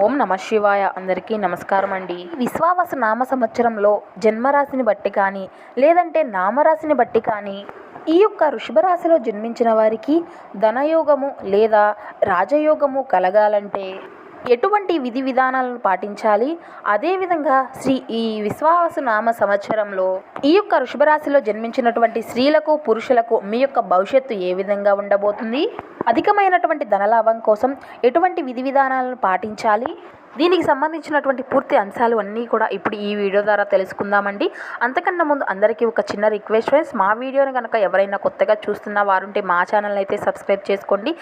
ఓం నమ శివాయ. అందరికీ నమస్కారం అండి. విశ్వావస నామ సంవత్సరంలో జన్మరాశిని బట్టి కానీ లేదంటే నామరాశిని బట్టి కానీ ఈ యొక్క వృషభరాశిలో జన్మించిన వారికి ధనయోగము లేదా రాజయోగము కలగాలంటే ఎటువంటి విధి విధానాలను పాటించాలి? అదేవిధంగా శ్రీ ఈ విశ్వాస నామ సంవత్సరంలో ఈ యొక్క వృషభరాశిలో జన్మించినటువంటి స్త్రీలకు పురుషులకు మీ యొక్క భవిష్యత్తు ఏ విధంగా ఉండబోతుంది? అధికమైనటువంటి ధనలాభం కోసం ఎటువంటి విధి విధానాలను పాటించాలి? దీనికి సంబంధించినటువంటి పూర్తి అంశాలు అన్నీ కూడా ఇప్పుడు ఈ వీడియో ద్వారా తెలుసుకుందామండి. అంతకన్నా ముందు అందరికీ ఒక చిన్న రిక్వెస్ట్ ఫ్రెండ్స్ మా వీడియోని కనుక ఎవరైనా కొత్తగా చూస్తున్న వారుంటే మా ఛానల్ అయితే సబ్స్క్రైబ్ చేసుకోండి.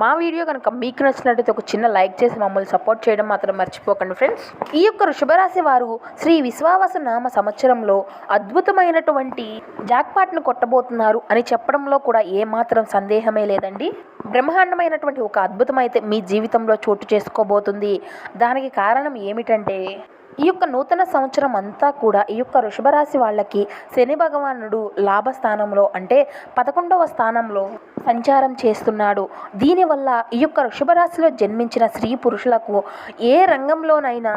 మా వీడియో కనుక మీకు నచ్చినట్టయితే ఒక చిన్న లైక్ చేసి మమ్మల్ని సపోర్ట్ చేయడం మాత్రం మర్చిపోకండి ఫ్రెండ్స్. ఈ యొక్క వృషభరాశి వారు శ్రీ విశ్వావస నామ సంవత్సరంలో అద్భుతమైనటువంటి జాక్పాట్ను కొట్టబోతున్నారు అని చెప్పడంలో కూడా ఏమాత్రం సందేహమే లేదండి. బ్రహ్మాండమైనటువంటి ఒక అద్భుతం అయితే మీ జీవితంలో చోటు చేసుకోబోతుంది. దానికి కారణం ఏమిటంటే ఈ యొక్క నూతన సంవత్సరం అంతా కూడా ఈ యొక్క వృషభరాశి వాళ్ళకి శని భగవానుడు లాభస్థానంలో అంటే పదకొండవ స్థానంలో సంచారం చేస్తున్నాడు. దీనివల్ల ఈ యొక్క వృషభరాశిలో జన్మించిన స్త్రీ పురుషులకు ఏ రంగంలోనైనా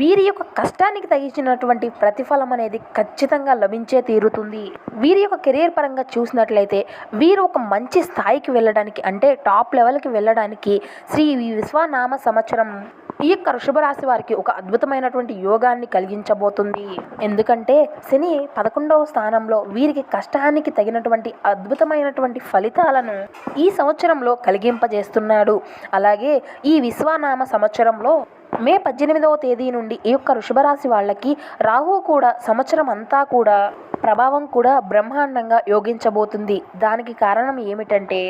వీరి యొక్క కష్టానికి తగ్గించినటువంటి ప్రతిఫలం అనేది ఖచ్చితంగా లభించే తీరుతుంది. వీరి యొక్క కెరీర్ పరంగా చూసినట్లయితే వీరు ఒక మంచి స్థాయికి వెళ్ళడానికి అంటే టాప్ లెవెల్కి వెళ్ళడానికి శ్రీ విశ్వనామ సంవత్సరం ఈ యొక్క వృషభ రాశి వారికి ఒక అద్భుతమైనటువంటి యోగాన్ని కలిగించబోతుంది. ఎందుకంటే శని పదకొండవ స్థానంలో వీరికి కష్టానికి తగినటువంటి అద్భుతమైనటువంటి ఫలితాలను ఈ సంవత్సరంలో కలిగింపజేస్తున్నాడు. అలాగే ఈ విశ్వనామ సంవత్సరంలో మే పద్దెనిమిదవ తేదీ నుండి ఈ యొక్క వృషభరాశి వాళ్ళకి రాహు కూడా సంవత్సరం అంతా కూడా ప్రభావం కూడా బ్రహ్మాండంగా యోగించబోతుంది. దానికి కారణం ఏమిటంటే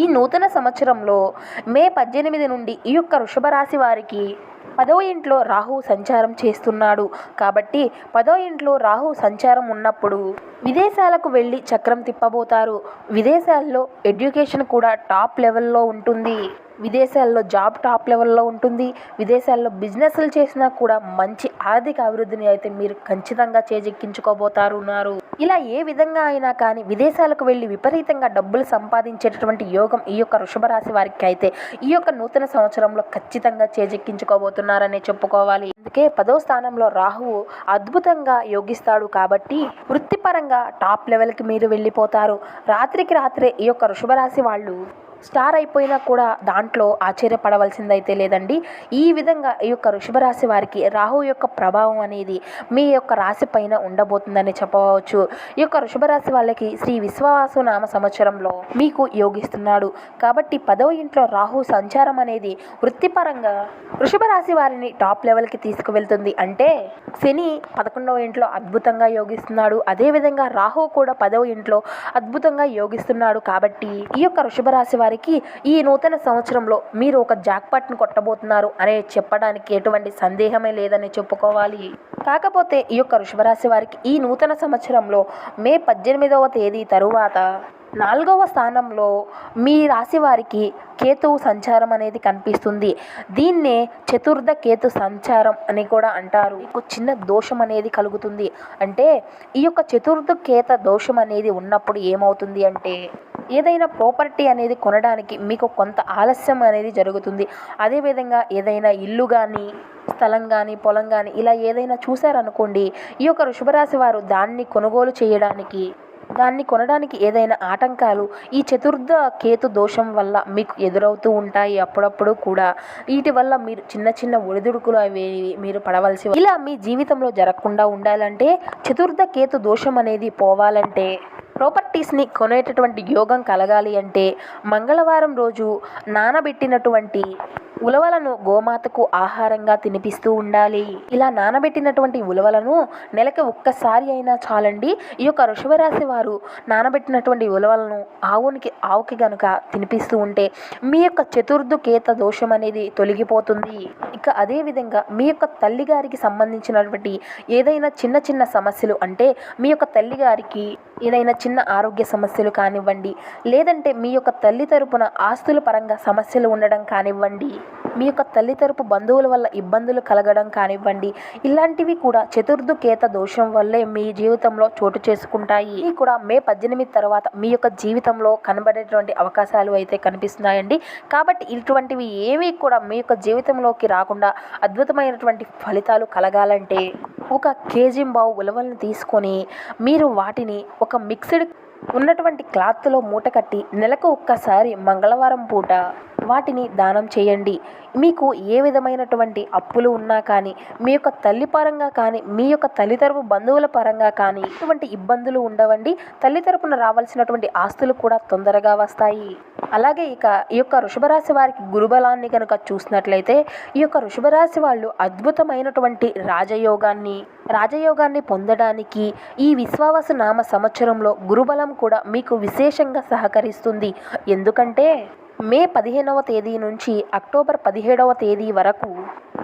ఈ నూతన సంవత్సరంలో మే పద్దెనిమిది నుండి ఈ యొక్క వృషభ రాశి వారికి పదో ఇంట్లో రాహు సంచారం చేస్తున్నాడు. కాబట్టి పదో ఇంట్లో రాహు సంచారం ఉన్నప్పుడు విదేశాలకు వెళ్ళి చక్రం తిప్పబోతారు. విదేశాల్లో ఎడ్యుకేషన్ కూడా టాప్ లెవెల్లో ఉంటుంది. విదేశాల్లో జాబ్ టాప్ లెవెల్లో ఉంటుంది. విదేశాల్లో బిజినెస్లు చేసినా కూడా మంచి ఆర్థిక అభివృద్ధిని అయితే మీరు ఖచ్చితంగా చేజెక్కించుకోబోతారున్నారు. ఇలా ఏ విధంగా అయినా కానీ విదేశాలకు వెళ్ళి విపరీతంగా డబ్బులు సంపాదించేటటువంటి యోగం ఈ యొక్క వృషభ రాశి వారికి అయితే ఈ యొక్క నూతన సంవత్సరంలో ఖచ్చితంగా చేజెక్కించుకోబోతున్నారనే చెప్పుకోవాలి. అందుకే పదో స్థానంలో రాహువు అద్భుతంగా యోగిస్తాడు కాబట్టి వృత్తిపరంగా టాప్ లెవెల్కి మీరు వెళ్ళిపోతారు. రాత్రికి రాత్రే ఈ యొక్క వృషభ రాశి వాళ్ళు స్టార్ అయిపోయినా కూడా దాంట్లో ఆశ్చర్యపడవలసిందైతే లేదండి. ఈ విధంగా ఈ యొక్క వృషభ రాశి వారికి రాహు యొక్క ప్రభావం అనేది మీ యొక్క రాశి పైన ఉండబోతుందని చెప్పవచ్చు. ఈ యొక్క వృషభ రాశి వాళ్ళకి శ్రీ విశ్వాసు నామ సంవత్సరంలో మీకు యోగిస్తున్నాడు. కాబట్టి పదవ ఇంట్లో రాహు సంచారం అనేది వృత్తిపరంగా వృషభ రాశి వారిని టాప్ లెవెల్కి తీసుకువెళ్తుంది అంటే శని పదకొండవ ఇంట్లో అద్భుతంగా యోగిస్తున్నాడు. అదేవిధంగా రాహు కూడా పదవ ఇంట్లో అద్భుతంగా యోగిస్తున్నాడు. కాబట్టి ఈ యొక్క వృషభ రాశి వారికి ఈ నూతన సంవత్సరంలో మీరు ఒక జాక్పాట్ను కొట్టబోతున్నారు అనే చెప్పడానికి ఎటువంటి సందేహమే లేదని చెప్పుకోవాలి. కాకపోతే ఈ యొక్క వృషభరాశి వారికి ఈ నూతన సంవత్సరంలో మే పద్దెనిమిదవ తేదీ తరువాత నాలుగవ స్థానంలో మీ రాశి వారికి కేతువు సంచారం అనేది కనిపిస్తుంది. దీన్నే చతుర్థ కేతు సంచారం అని కూడా అంటారు. ఒక చిన్న దోషం అనేది కలుగుతుంది. అంటే ఈ యొక్క చతుర్థ కేత దోషం అనేది ఉన్నప్పుడు ఏమవుతుంది అంటే ఏదైనా ప్రాపర్టీ అనేది కొనడానికి మీకు కొంత ఆలస్యం అనేది జరుగుతుంది. అదేవిధంగా ఏదైనా ఇల్లు కానీ స్థలం కానీ పొలం కానీ ఇలా ఏదైనా చూశారనుకోండి ఈ యొక్క వృషభరాశి వారు దాన్ని కొనుగోలు చేయడానికి దాన్ని కొనడానికి ఏదైనా ఆటంకాలు ఈ చతుర్థ కేతు దోషం వల్ల మీకు ఎదురవుతూ ఉంటాయి అప్పుడప్పుడు కూడా. వీటి వల్ల మీరు చిన్న చిన్న ఒడిదుడుకులు అవి మీరు పడవలసి ఇలా మీ జీవితంలో జరగకుండా ఉండాలంటే చతుర్థ కేతు దోషం అనేది పోవాలంటే ప్రాపర్టీస్ని కొనేటటువంటి యోగం కలగాలి అంటే మంగళవారం రోజు నానబెట్టినటువంటి ఉలవలను గోమాతకు ఆహారంగా తినిపిస్తూ ఉండాలి. ఇలా నానబెట్టినటువంటి ఉలవలను నెలకు ఒక్కసారి అయినా చాలండి. ఈ యొక్క వృషభరాశి వారు నానబెట్టినటువంటి ఉలవలను ఆవునికి ఆవుకి గనుక తినిపిస్తూ ఉంటే మీ యొక్క చతుర్థు కేత దోషం అనేది తొలగిపోతుంది. ఇక అదేవిధంగా మీ యొక్క తల్లిగారికి సంబంధించినటువంటి ఏదైనా చిన్న చిన్న సమస్యలు అంటే మీ యొక్క తల్లిగారికి ఏదైనా చిన్న ఆరోగ్య సమస్యలు కానివ్వండి లేదంటే మీ యొక్క తల్లి తరపున ఆస్తుల పరంగా సమస్యలు ఉండడం కానివ్వండి మీ యొక్క తల్లి తరపు బంధువుల వల్ల ఇబ్బందులు కలగడం కానివ్వండి ఇలాంటివి కూడా చతుర్దుకేత దోషం వల్లే మీ జీవితంలో చోటు చేసుకుంటాయి. ఇవి కూడా మే పద్దెనిమిది తర్వాత మీ యొక్క జీవితంలో కనబడేటువంటి అవకాశాలు అయితే కనిపిస్తున్నాయండి. కాబట్టి ఇటువంటివి ఏవి కూడా మీ యొక్క జీవితంలోకి రాకుండా అద్భుతమైనటువంటి ఫలితాలు కలగాలంటే ఒక కేజీ బావు ఉలవలను తీసుకొని మీరు వాటిని ఒక మిక్స్డ్ ఉన్నటువంటి క్లాత్లో మూట కట్టి నెలకు ఒక్కసారి మంగళవారం పూట వాటిని దానం చేయండి. మీకు ఏ విధమైనటువంటి అప్పులు ఉన్నా కానీ మీ యొక్క తల్లి పరంగా కానీ మీ యొక్క తల్లి తరపు బంధువుల పరంగా కానీ ఇటువంటి ఇబ్బందులు ఉండవండి. తల్లి తరపున రావాల్సినటువంటి ఆస్తులు కూడా తొందరగా వస్తాయి. అలాగే ఇక ఈ యొక్క వృషభరాశి వారికి గురుబలాన్ని కనుక చూసినట్లయితే ఈ యొక్క వృషభరాశి వాళ్ళు అద్భుతమైనటువంటి రాజయోగాన్ని రాజయోగాన్ని పొందడానికి ఈ విశ్వావస నామ సంవత్సరంలో గురుబలం కూడా మీకు విశేషంగా సహకరిస్తుంది. ఎందుకంటే మే పదిహేనవ తేదీ నుంచి అక్టోబర్ పదిహేడవ తేదీ వరకు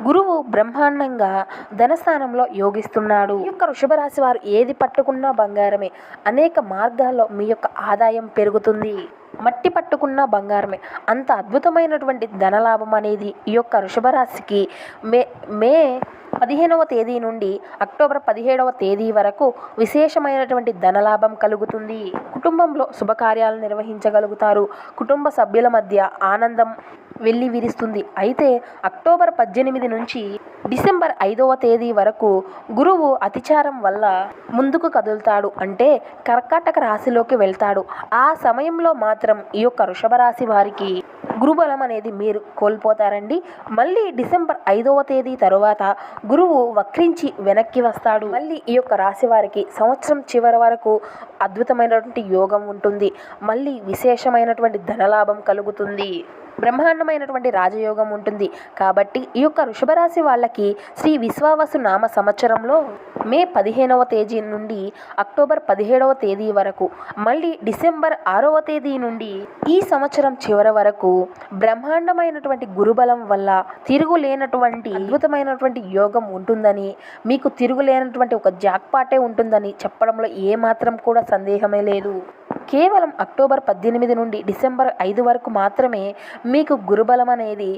గురువు బ్రహ్మాండంగా ధనస్థానంలో యోగిస్తున్నాడు. ఈ యొక్క వృషభరాశి వారు ఏది పట్టుకున్నా బంగారమే. అనేక మార్గాల్లో మీ యొక్క ఆదాయం పెరుగుతుంది. మట్టి పట్టుకున్న బంగారమే. అంత అద్భుతమైనటువంటి ధనలాభం అనేది ఈ యొక్క వృషభరాశికి మే మే పదిహేనవ తేదీ నుండి అక్టోబర్ పదిహేడవ తేదీ వరకు విశేషమైనటువంటి ధనలాభం కలుగుతుంది. కుటుంబంలో శుభకార్యాలు నిర్వహించగలుగుతారు. కుటుంబ సభ్యుల మధ్య ఆనందం వెళ్ళి విరుస్తుంది అయితే అక్టోబర్ పద్దెనిమిది నుంచి డిసెంబర్ ఐదవ తేదీ వరకు గురువు అతిచారం వల్ల ముందుకు కదులుతాడు. అంటే కర్కాటక రాశిలోకి వెళ్తాడు. ఆ సమయంలో మాత్రం ఈ యొక్క వృషభ రాశి వారికి గురుబలం అనేది మీరు కోల్పోతారండి. మళ్ళీ డిసెంబర్ ఐదవ తేదీ తరువాత గురువు వక్రించి వెనక్కి వస్తాడు. మళ్ళీ ఈ యొక్క రాశి వారికి సంవత్సరం చివరి వరకు అద్భుతమైనటువంటి యోగం ఉంటుంది. మళ్ళీ విశేషమైనటువంటి ధనలాభం కలుగుతుంది. బ్రహ్మాండమైనటువంటి రాజయోగం ఉంటుంది. కాబట్టి ఈ యొక్క వృషభరాశి వాళ్ళకి శ్రీ విశ్వావసు నామ సంవత్సరంలో మే పదిహేనవ తేదీ నుండి అక్టోబర్ పదిహేడవ తేదీ వరకు మళ్ళీ డిసెంబర్ ఆరవ తేదీ నుండి ఈ సంవత్సరం చివరి వరకు బ్రహ్మాండమైనటువంటి గురుబలం వల్ల తిరుగులేనటువంటి అద్భుతమైనటువంటి యోగం ఉంటుందని మీకు తిరుగులేనటువంటి ఒక జాక్పాటే ఉంటుందని చెప్పడంలో ఏమాత్రం కూడా సందేహమే లేదు. కేవలం అక్టోబర్ పద్దెనిమిది నుండి డిసెంబర్ ఐదు వరకు మాత్రమే మీకు గురుబలం అనేది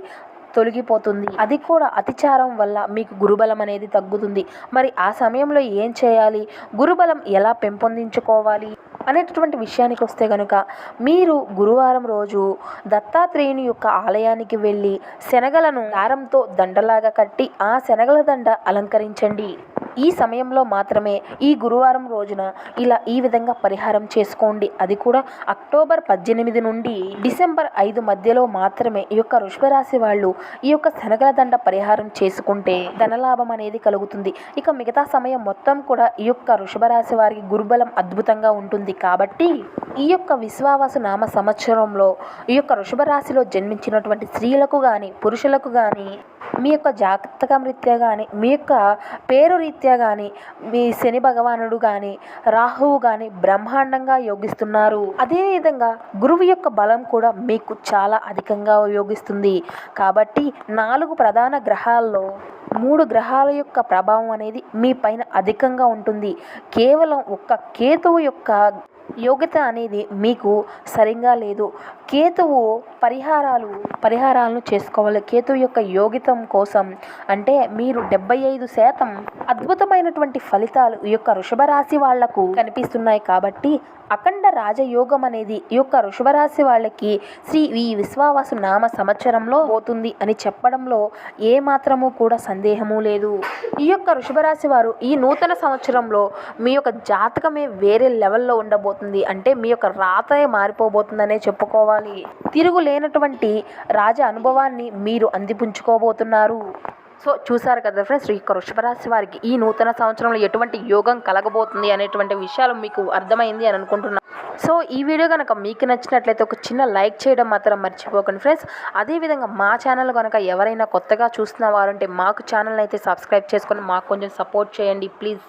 తొలగిపోతుంది. అది కూడా అతిచారం వల్ల మీకు గురుబలం అనేది తగ్గుతుంది. మరి ఆ సమయంలో ఏం చేయాలి? గురుబలం ఎలా పెంపొందించుకోవాలి? అనేటటువంటి విషయానికి వస్తే కనుక మీరు గురువారం రోజు దత్తాత్రేయుని యొక్క ఆలయానికి వెళ్ళి శనగలను దారంతో దండలాగా కట్టి ఆ శనగల దండ అలంకరించండి. ఈ సమయంలో మాత్రమే ఈ గురువారం రోజున ఇలా ఈ విధంగా పరిహారం చేసుకోండి. అది కూడా అక్టోబర్ పద్దెనిమిది నుండి డిసెంబర్ ఐదు మధ్యలో మాత్రమే ఈ యొక్క వృషభరాశి వాళ్ళు ఈ యొక్క శనగల దండ పరిహారం చేసుకుంటే ధనలాభం అనేది కలుగుతుంది. ఇక మిగతా సమయం మొత్తం కూడా ఈ యొక్క వృషభరాశి వారికి గురుబలం అద్భుతంగా ఉంటుంది. కాబట్టి ఈ యొక్క విశ్వావాస నామ సంవత్సరంలో ఈ యొక్క వృషభరాశిలో జన్మించినటువంటి స్త్రీలకు కానీ పురుషులకు కానీ మీ యొక్క జాతకం రీత్యా కానీ మీ యొక్క పేరు రీత్యా కానీ మీ శని భగవానుడు కానీ రాహువు కానీ బ్రహ్మాండంగా యోగిస్తున్నారు. అదేవిధంగా గురువు యొక్క బలం కూడా మీకు చాలా అధికంగా యోగిస్తుంది కాబట్టి నాలుగు ప్రధాన గ్రహాల్లో మూడు గ్రహాల యొక్క ప్రభావం అనేది మీ పైన అధికంగా ఉంటుంది. కేవలం ఒక్క కేతువు యొక్క యోగ్యత అనేది మీకు సరిగా లేదు. కేతువు పరిహారాలు పరిహారాలను చేసుకోవాలి. కేతువు యొక్క యోగ్యత జీవితం కోసం. అంటే మీరు డెబ్బై ఐదు శాతం అద్భుతమైనటువంటి ఫలితాలు ఈ యొక్క వృషభరాశి వాళ్ళకు కనిపిస్తున్నాయి కాబట్టి అఖండ రాజయోగం అనేది ఈ యొక్క వృషభరాశి వాళ్ళకి శ్రీ ఈ విశ్వావాసు నామ సంవత్సరంలో పోతుంది అని చెప్పడంలో ఏ మాత్రము కూడా సందేహము లేదు. ఈ యొక్క వృషభరాశి వారు ఈ నూతన సంవత్సరంలో మీ యొక్క జాతకమే వేరే లెవెల్లో ఉండబోతుంది. అంటే మీ యొక్క రాతే మారిపోబోతుందనే చెప్పుకోవాలి. తిరుగులేనటువంటి రాజ అనుభవాన్ని మీరు అందిపుంచుకోబోతున్నారు. సో చూసారు కదా ఫ్రెండ్స్ ఈ వృషభరాశి వారికి ఈ నూతన సంవత్సరంలో ఎటువంటి యోగం కలగబోతుంది అనేటువంటి విషయాలు మీకు అర్థమైంది అని అనుకుంటున్నాను సో ఈ వీడియో కనుక మీకు నచ్చినట్లయితే ఒక చిన్న లైక్ చేయడం మాత్రం మర్చిపోకండి ఫ్రెండ్స్ అదేవిధంగా మా ఛానల్ కనుక ఎవరైనా కొత్తగా చూస్తున్న వారుంటే మాకు ఛానల్ అయితే సబ్స్క్రైబ్ చేసుకొని మాకు కొంచెం సపోర్ట్ చేయండి ప్లీజ్